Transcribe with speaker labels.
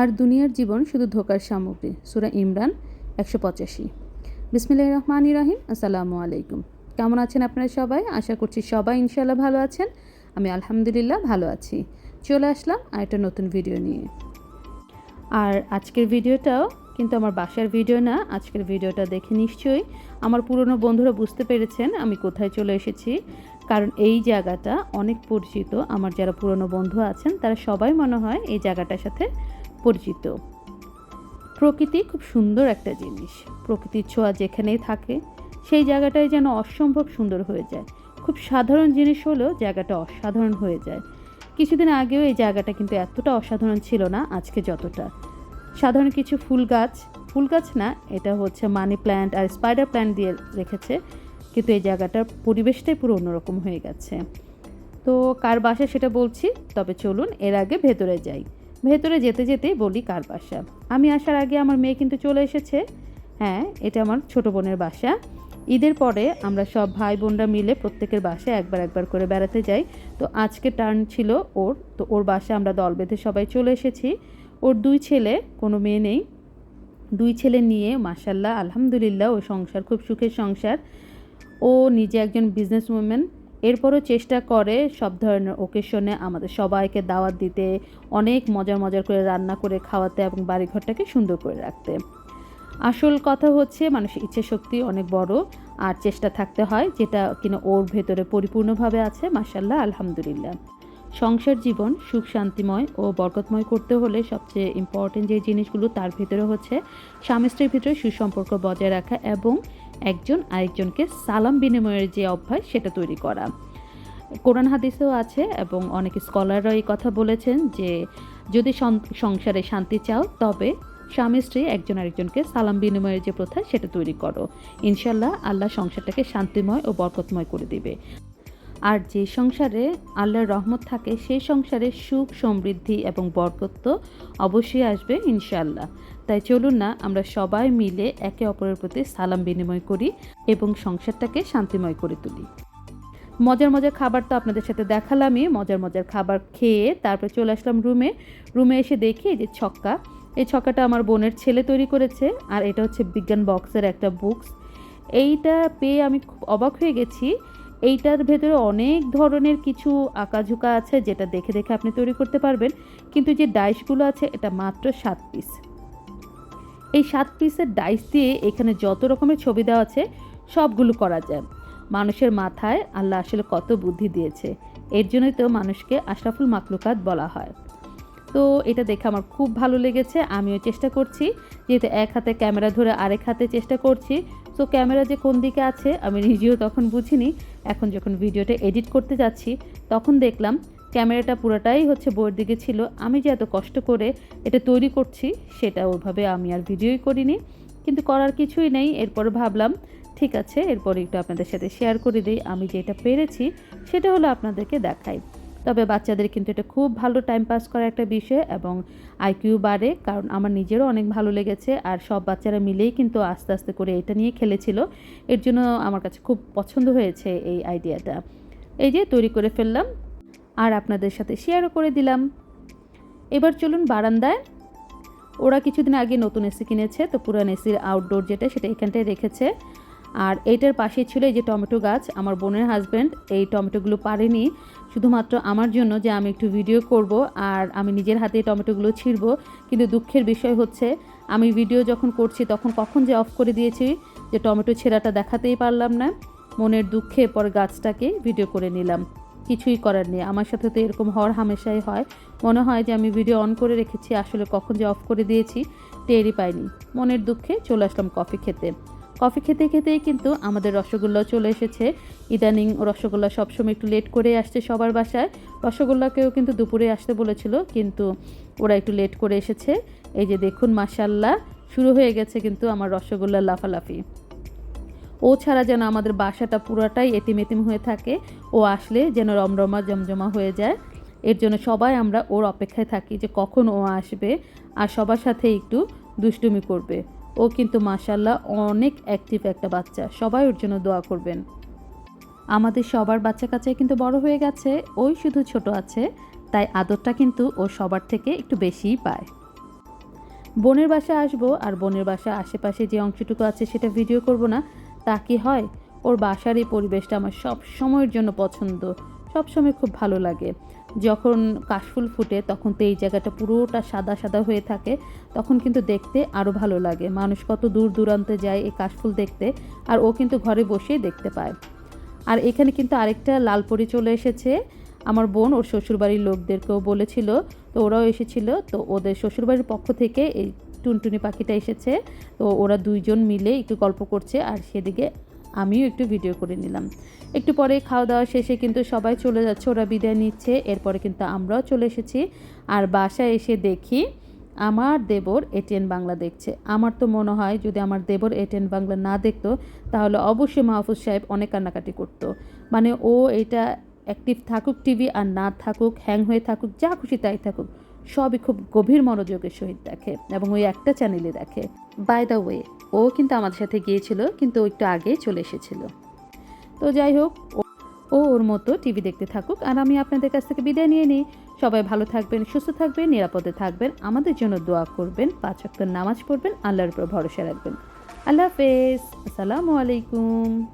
Speaker 1: আর দুনিয়ার জীবন শুধু ধোকার সামগ্রী। সুরা ইমরান একশো পঁচাশি। বিসমিল্লাহ রহমান রাহিম, আসসালামু আলাইকুম। কেমন আছেন আপনারা সবাই? আশা করছি সবাই ইনশাল্লাহ ভালো আছেন। আমি আলহামদুলিল্লাহ ভালো আছি। চলে আসলাম আর একটা নতুন ভিডিও নিয়ে। আর আজকের ভিডিওটাও কিন্তু আমার বাসার ভিডিও না, আজকের ভিডিওটা দেখে নিশ্চয়ই আমার পুরনো বন্ধুরা বুঝতে পেরেছেন আমি কোথায় চলে এসেছি। কারণ এই জায়গাটা অনেক পরিচিত। আমার যারা পুরনো বন্ধু আছেন, তারা সবাই মনে হয় এই জায়গাটার সাথে পরিচিত। প্রকৃতি খুব সুন্দর একটা জিনিস। প্রকৃতির ছোঁয়া যেখানেই থাকে, সেই জায়গাটাই যেন অসম্ভব সুন্দর হয়ে যায়। খুব সাধারণ জিনিস হলেও জায়গাটা অসাধারণ হয়ে যায়। কিছুদিন আগেও এই জায়গাটা কিন্তু এতটা অসাধারণ ছিল না, আজকে যতটা। সাধারণ কিছু ফুল গাছ ফুল গাছ না, এটা হচ্ছে মানি প্ল্যান্ট আর স্পাইডার প্ল্যান্ট দিয়ে রেখেছে, কিন্তু এই জায়গাটার পরিবেশটাই পুরো অন্যরকম হয়ে গেছে। তো কার বাসা সেটা বলছি, তবে চলুন এর আগে ভেতরে যাই। ভেতরে যেতে যেতেই বলি, কার বাসা? আমি আসার আগে আমার মেয়ে কিন্তু চলে এসেছে। হ্যাঁ এটা আমার ছোট বোনের বাসা। ঈদের পরে আমরা সব ভাই বোনরা মিলে প্রত্যেকের বাসায় একবার একবার করে বেড়াতে যাই। তো আজকে টার্ন ছিল ওর, তো ওর বাসায় আমরা দল বেঁধে সবাই চলে এসেছি। ওর দুই ছেলে, কোনো মেয়ে নেই। দুই ছেলে নিয়ে মাসাল্লাহ আলহামদুলিল্লাহ ও সংসার, খুব সুখের সংসার। ও নিজে একজন বিজনেস উমেন এরপরও চেষ্টা করে সব ধরনের ওকেশনে আমাদের সবাইকে দাওয়াত দিতে, অনেক মজার মজার করে রান্না করে খাওয়াতে এবং বাড়িঘরটাকে সুন্দর করে রাখতে। আসল কথা হচ্ছে মানুষের ইচ্ছে শক্তি অনেক বড় আর চেষ্টা থাকতে হয় যেটা কিনা ওর ভেতরে পরিপূর্ণভাবে আছে মাসাল্লাহ আলহামদুলিল্লাহ। সংসার জীবন সুখ, শান্তিময় ও বরকতময় করতে হলে সবচেয়ে ইম্পর্টেন্ট যে জিনিসগুলো তার ভিতরে হচ্ছে স্বামী স্ত্রীর ভিতরে সুসম্পর্ক বজায় রাখা এবং একজন আরেকজনকে সালাম বিনিময়ের যে অভ্যাস, সেটা তৈরি করা। কোরআন হাদিসেও আছে এবং অনেক স্কলাররা এই কথা বলেছেন যে, যদি সংসারে শান্তি চাও, তবে স্বামী স্ত্রী একজন আরেকজনকে সালাম বিনিময়ের যে প্রথা, সেটা তৈরি করো। ইনশাল্লাহ আল্লাহ সংসারটাকে শান্তিময় ও বরকতময় করে দিবে। আর যে সংসারে আল্লাহর রহমত থাকে সেই সংসারে সুখ, সমৃদ্ধি এবং বরকত অবশ্যই আসবে ইনশাল্লাহ তাই চলুন না, আমরা সবাই মিলে একে অপরের প্রতি সালাম বিনিময় করি এবং সংসারটাকে শান্তিময় করে তুলি। মজার মজার খাবার তো আপনাদের সাথে দেখালামই। মজার মজার খাবার খেয়ে তারপরে চলে আসলাম রুমে। রুমে এসে দেখি যে ছক্কা। এই ছক্কাটা আমার বোনের ছেলে তৈরি করেছে আর এটা হচ্ছে বিজ্ঞান বক্সের একটা বুকস। এইটা পেয়ে আমি খুব অবাক হয়ে গেছি। এইটার ভেতরে অনেক ধরনের কিছু আঁকাঝুকা আছে যেটা দেখে দেখে আপনি তৈরি করতে পারবেন। কিন্তু যে ডাইসগুলো আছে, এটা মাত্র সাত পিস। এই সাত পিসের ডাইস দিয়ে এখানে যত রকমের ছবি দেওয়া আছে, সবগুলো করা যায়। মানুষের মাথায় আল্লাহ আসলে কত বুদ্ধি দিয়েছে। এর জন্যই তো মানুষকে আশরাফুল মাকলুকাত বলা হয়। তো এটা দেখে আমার খুব ভালো লেগেছে, আমিও চেষ্টা করছি। যেহেতু এক হাতে ক্যামেরা ধরে আরেক হাতে চেষ্টা করছি, তো ক্যামেরা যে কোন দিকে আছে আমি নিজেও তখন বুঝিনি। এখন যখন ভিডিওটা এডিট করতে যাচ্ছি, তখন দেখলাম ক্যামেরাটা পুরোটাই হচ্ছে বইয়ের দিকে ছিল। আমি যে এত কষ্ট করে এটা তৈরি করছি, সেটা ওইভাবে আমি আর ভিডিওই করিনি। কিন্তু করার কিছুই নেই। এরপর ভাবলাম, ঠিক আছে, এরপর একটু আপনাদের সাথে শেয়ার করে দিই। আমি যেটা পেরেছি, সেটা হলো আপনাদেরকে দেখাই। তবে বাচ্চাদের কিন্তু এটা খুব ভালো টাইম পাস করা একটা বিষয় এবং আইকিউ বাড়ে, কারণ আমার নিজেরও অনেক ভালো লেগেছে। আর সব বাচ্চারা মিলেই কিন্তু আস্তে আস্তে করে এটা নিয়ে খেলেছিল। এর জন্য আমার কাছে খুব পছন্দ হয়েছে এই আইডিয়াটা এই যে তৈরি করে ফেললাম। আর আপনাদের সাথে শেয়ারও করে দিলাম। এবার চলুন বারান্দায়। ওরা কিছুদিন আগে নতুন এসি কিনেছে, তো পুরান এসির আউটডোর যেটা, সেটা এখানটায় রেখেছে। আর এইটার পাশে ছিল এই যে টমেটো গাছ, আমার বোনের হাজব্যান্ড এই টমেটোগুলো পারেনি। শুধুমাত্র আমার জন্য যে আমি একটু ভিডিও করব আর আমি নিজের হাতে টমেটোগুলো ছিঁড়ব। কিন্তু দুঃখের বিষয় হচ্ছে, আমি ভিডিও যখন করছি তখন কখন যে অফ করে দিয়েছি, যে টমেটো ছেঁড়াটা দেখাতেই পারলাম না। মনের দুঃখে পর গাছটাকে ভিডিও করে নিলাম। কিছুই করার নেই। আমার সাথে তো এরকম হওয়ার হামেশাই হয়। মনে হয় যে আমি ভিডিও অন করে রেখেছি, আসলে কখন যে অফ করে দিয়েছি, টেরই পাইনি। মনের দুঃখে চলে আসলাম কফি খেতে। কফি খেতে খেতেই কিন্তু আমাদের রসগোল্লা চলে এসেছে। ইদানিং রসগোল্লা সবসময় একটু লেট করে আসছে সবার বাসায়। রসগোল্লাকেও কিন্তু দুপুরে আসতে বলেছিল, কিন্তু ওরা একটু লেট করে এসেছে। এই যে দেখুন মাসাল্লাহ শুরু হয়ে গেছে কিন্তু আমার রসগোল্লা লাফালাফি। ও ছাড়া যেন আমাদের বাসাটা পুরাটাই এতিম এতিম হয়ে থাকে। ও আসলে যেন রমরমা, জমজমা হয়ে যায়। এর জন্য সবাই আমরা ওর অপেক্ষায় থাকি যে কখন ও আসবে আর সবার সাথে একটু দুষ্টুমি করবে। ও কিন্তু মাসাল্লাহ অনেক অ্যাক্টিভ একটা বাচ্চা। সবাই ওর জন্য দোয়া করবেন। আমাদের সবার বাচ্চা কাচ্চাই কিন্তু বড় হয়ে গেছে। ওই শুধু ছোট আছে, তাই আদরটা কিন্তু ও সবার থেকে একটু বেশিই পায়। বোনের বাসা আসব আর বোনের বাসা আশেপাশে যে অংশটুকু আছে সেটা ভিডিও করব না। তা কি হয়? ওর বাসার এই পরিবেশটা আমার সব সময়ের জন্য পছন্দ। সব সময় খুব ভালো লাগে। যখন কাশফুল ফুটে, তখন তো এই জায়গাটা পুরোটা সাদা সাদা হয়ে থাকে। তখন কিন্তু দেখতে আরও ভালো লাগে। মানুষ কত দূর দূরান্তে যায় এই কাশফুল দেখতে, আর ও কিন্তু ঘরে বসেই দেখতে পায়। আর এখানে কিন্তু আরেকটা লালপরি চলে এসেছে। আমার বোন ওর শ্বশুরবাড়ির লোকদেরকেও বলেছিল, তো ওরাও এসেছিল, তো ওদের শ্বশুরবাড়ির পক্ষ থেকে এই টুনটুনি পাখিটা এসেছে। তো ওরা দুইজন মিলে একটু গল্প করছে আর সেদিকে আমিও একটু ভিডিও করে নিলাম। একটু পরে খাওয়া দাওয়া শেষে কিন্তু সবাই চলে যাচ্ছে, ওরা বিদায় নিচ্ছে। এরপরে কিন্তু আমরাও চলে এসেছি। আর বাসায় এসে দেখি আমার দেবর এটিএন বাংলা দেখছে। আমার তো মনে হয় যদি আমার দেবর এটিএন বাংলা না দেখতো, তাহলে অবশ্যই মাহফুজ সাহেব অনেক কান্নাকাটি করতো। মানে ও এটা অ্যাক্টিভ থাকুক টিভি আর না থাকুক হ্যাং হয়ে থাকুক, যা খুশি তাই থাকুক। সবই খুব গভীর মনোযোগের সহিত দেখে এবং ওই একটা চ্যানেলে দেখে। বাই দ্য ওয়ে ও কিন্তু আমাদের সাথে গিয়েছিল, কিন্তু একটু আগে চলে এসেছিল। তো যাই হোক, ও- ওর মতো টিভি দেখতে থাকুক, আর আমি আপনাদের কাছ থেকে বিদায় নিয়ে নিই। সবাই ভালো থাকবেন, সুস্থ থাকবেন, নিরাপদে থাকবেন। আমাদের জন্য দোয়া করবেন, পাঁচ নামাজ পড়বেন, আল্লাহর উপর ভরসা রাখবেন। আল্লাহ হাফেজ, আসসালামু আলাইকুম।